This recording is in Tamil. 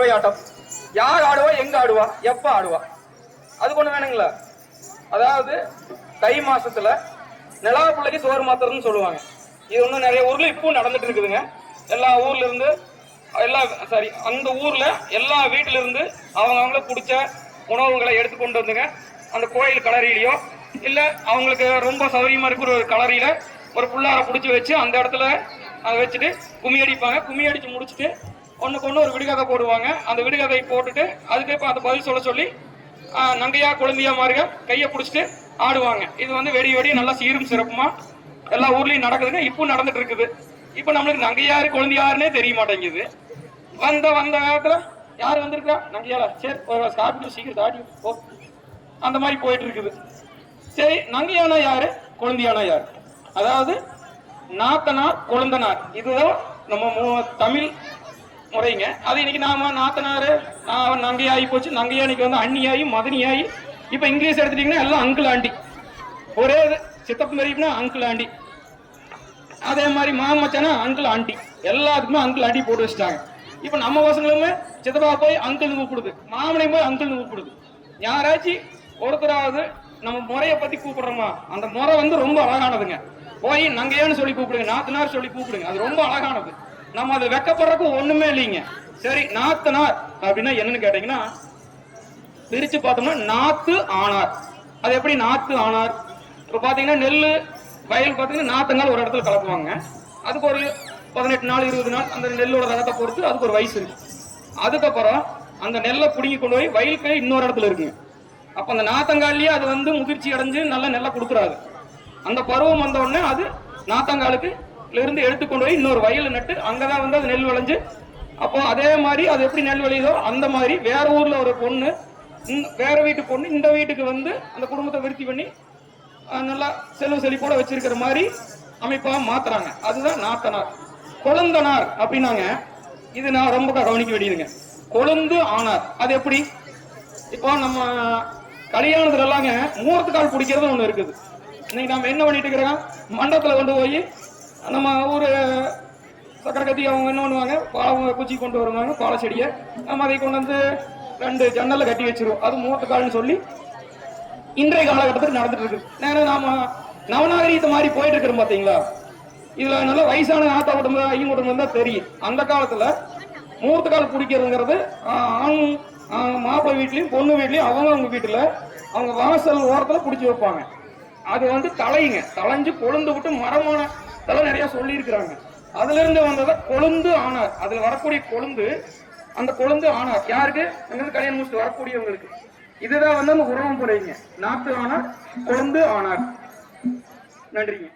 குறவை ஆட்டம் யார் ஆடுவா எங்க ஆடுவா எப்ப ஆடுவா? அது கொண்டு வேணுங்களா. அதாவது தை மாசத்துல நிலா பிள்ளைக்கு சோறு மாத்துறதுன்னு சொல்லுவாங்க. இது ஒன்றும் நிறைய ஊர்ல இப்பவும் நடந்துட்டு இருக்குதுங்க. எல்லா ஊர்ல இருந்து எல்லா சாரி அந்த ஊர்ல எல்லா வீட்டுல இருந்து அவங்க அவங்களுக்கு பிடிச்ச உணவுகளை எடுத்து கொண்டு வந்துங்க. அந்த கோயில் கலரிலையோ இல்ல அவங்களுக்கு ரொம்ப சௌகரியமா இருக்கிற ஒரு கலரியில ஒரு புள்ளார பிடிச்சி வச்சு அந்த இடத்துல அதை வச்சுட்டு கும்மி அடிப்பாங்க. கும்மி அடிச்சு முடிச்சுட்டு ஒன்றுக்கு ஒன்று ஒரு விடுகதை போடுவாங்க. அந்த விடுகதை போட்டுட்டு அதுக்கு இப்போ அந்த பதில் சொல்ல சொல்லி நங்கையா குழந்தையா மாறுக கையை பிடிச்சிட்டு ஆடுவாங்க. இது வந்து வெடி வெடி நல்லா சீரும் சிறப்புமா? எல்லா ஊர்லயும் நடக்குதுங்க. இப்போ நடந்துட்டு இருக்குது. இப்போ நம்மளுக்கு நங்கையாரு குழந்தையாருன்னே தெரிய மாட்டேங்குது. வந்த வந்த காலத்தில் யார் வந்திருக்கா? நங்கையால சரி ஒரு காப்பி சீக்கிரம் தாடி போ. அந்த மாதிரி போயிட்டு இருக்குது. சரி நங்கையானா யாரு? குழந்தையானா யார்? அதாவது நாத்தனார் குழந்தனார். இதுதான் நம்ம தமிழ் முறைங்க. அது இன்னைக்கு நாம நாத்தனாரு நான் நங்கையாகி போச்சு. நங்கையா இன்னைக்கு வந்து அண்ணியாகி மதனியாகி இப்ப இங்கிலீஷ் எடுத்துட்டீங்கன்னா எல்லாம் அங்கிள் ஆண்டி ஒரே இது சித்தப்பு மரிப்புனா அங்கிள் ஆண்டி அதே மாதிரி மாமச்சானா அங்கிள் ஆண்டி எல்லாத்துக்குமே அங்கிள் ஆண்டி போட்டு வச்சுட்டாங்க. இப்ப நம்ம பசங்களுமே சித்தப்பா போய் அங்கிள்னு கூப்பிடுது. மாமனையும் போய் அங்கிள்னு கூப்பிடுது. யாராச்சும் ஒருத்தராவது நம்ம முறையை பத்தி கூப்பிடுறோமா? அந்த முறை வந்து ரொம்ப அழகானதுங்க. போய் நங்கையான்னு சொல்லி கூப்பிடுங்க நாத்தனார் சொல்லி கூப்பிடுங்க. அது ரொம்ப அழகானது. நம்ம அதை வெக்கப்படுறதுக்கு ஒண்ணுமே இல்லைங்க. சரி நாத்தனார் அப்படின்னா என்னன்னு கேட்டீங்கன்னா பிரிச்சு பார்த்தோம்னா நாத்து ஆனார். அது எப்படி நாத்து ஆனார்? இப்போ பார்த்தீங்கன்னா நெல் வயல் பார்த்தீங்கன்னா நாத்தங்கால் ஒரு இடத்துல கலப்புவாங்க. அதுக்கு ஒரு பதினெட்டு நாள் இருபது நாள் அந்த நெல்லோட ரகத்தை பொறுத்து அதுக்கு ஒரு வயசு இருக்கு. அதுக்கப்புறம் அந்த நெல்லை பிடுங்கி கொண்டு போய் வயலுக்கு இன்னொரு இடத்துல இருக்குங்க. அப்போ அந்த நாத்தங்கால்லயே அது வந்து முதிர்ச்சி அடைஞ்சு நல்ல நெல்லை கொடுக்குறாரு. அந்த பருவம் வந்த உடனே அது நாத்தங்காலுக்கு இருந்து எடுத்து கொண்டு போய் இன்னொரு வயல் நட்டு அங்கதான் வந்து அது நெல் விளைஞ்சு அப்போ அதே மாதிரி அது எப்படி நெல் விளையுதோ அந்த மாதிரி வேற ஊர்ல ஒரு பொண்ணு வேற வீட்டு பொண்ணு இந்த வீட்டுக்கு வந்து அந்த குடும்பத்தை விருத்தி பண்ணி நல்லா செல்வ செழிப்போட வச்சிருக்கிற மாதிரி அமைப்பா மாத்துறாங்க. அதுதான் நாத்தனார். கொழுந்தனார் அப்படின்னாங்க. இது நான் ரொம்ப கவனிக்க வேண்டியதுங்க. கொழுந்து ஆனார். அது எப்படி? இப்போ நம்ம கல்யாணத்துல எல்லாங்க மூர்த்த கால் பிடிக்கிறது ஒண்ணு இருக்குது. இன்னைக்கு நம்ம என்ன பண்ணிட்டு இருக்கிறோம்? மண்டபத்துல கொண்டு போய் நம்ம ஊர் சக்கரை கத்தி அவங்க என்ன பண்ணுவாங்க? பாலை குச்சி கொண்டு வருவாங்க பாலை செடியை. நம்ம அதை கொண்டு வந்து ரெண்டு ஜன்னலில் கட்டி வச்சிருவோம். அது மூர்த்த சொல்லி இன்றைய காலகட்டத்தில் நடந்துட்டு இருக்கு. நேரம் நாம நவநாகரீகத்தை மாதிரி போயிட்டு இருக்கிறோம் பார்த்தீங்களா இதில் நல்ல வயசான ஆத்தா குடும்பம் ஐயன் குடும்பம் தான் தெரியும். அந்த காலத்தில் மூர்த்த கால் பிடிக்கிறதுங்கிறது ஆண் ஆஹ், மாப்பிள்ளை பொண்ணு வீட்லேயும் அவங்க அவங்க வீட்டில் அவங்க வாசல் ஓரத்தில் பிடிச்சி வைப்பாங்க. அது வந்து தலையுங்க தலைஞ்சு கொழுந்து விட்டு மரமான அதெல்லாம் நிறைய சொல்லியிருக்கிறாங்க. அதுல இருந்து வந்ததை கொழுந்து ஆனார். அதுல வரக்கூடிய கொழுந்து அந்த கொழுந்து ஆனார். யாருக்கு? அங்கிருந்து கல்யாணம் முடிச்சுட்டு வரக்கூடியவங்களுக்கு. இதுதான் வந்து அந்த உறவு முறைங்க நாத்து ஆனார் கொழுந்து ஆனார். நன்றிங்க.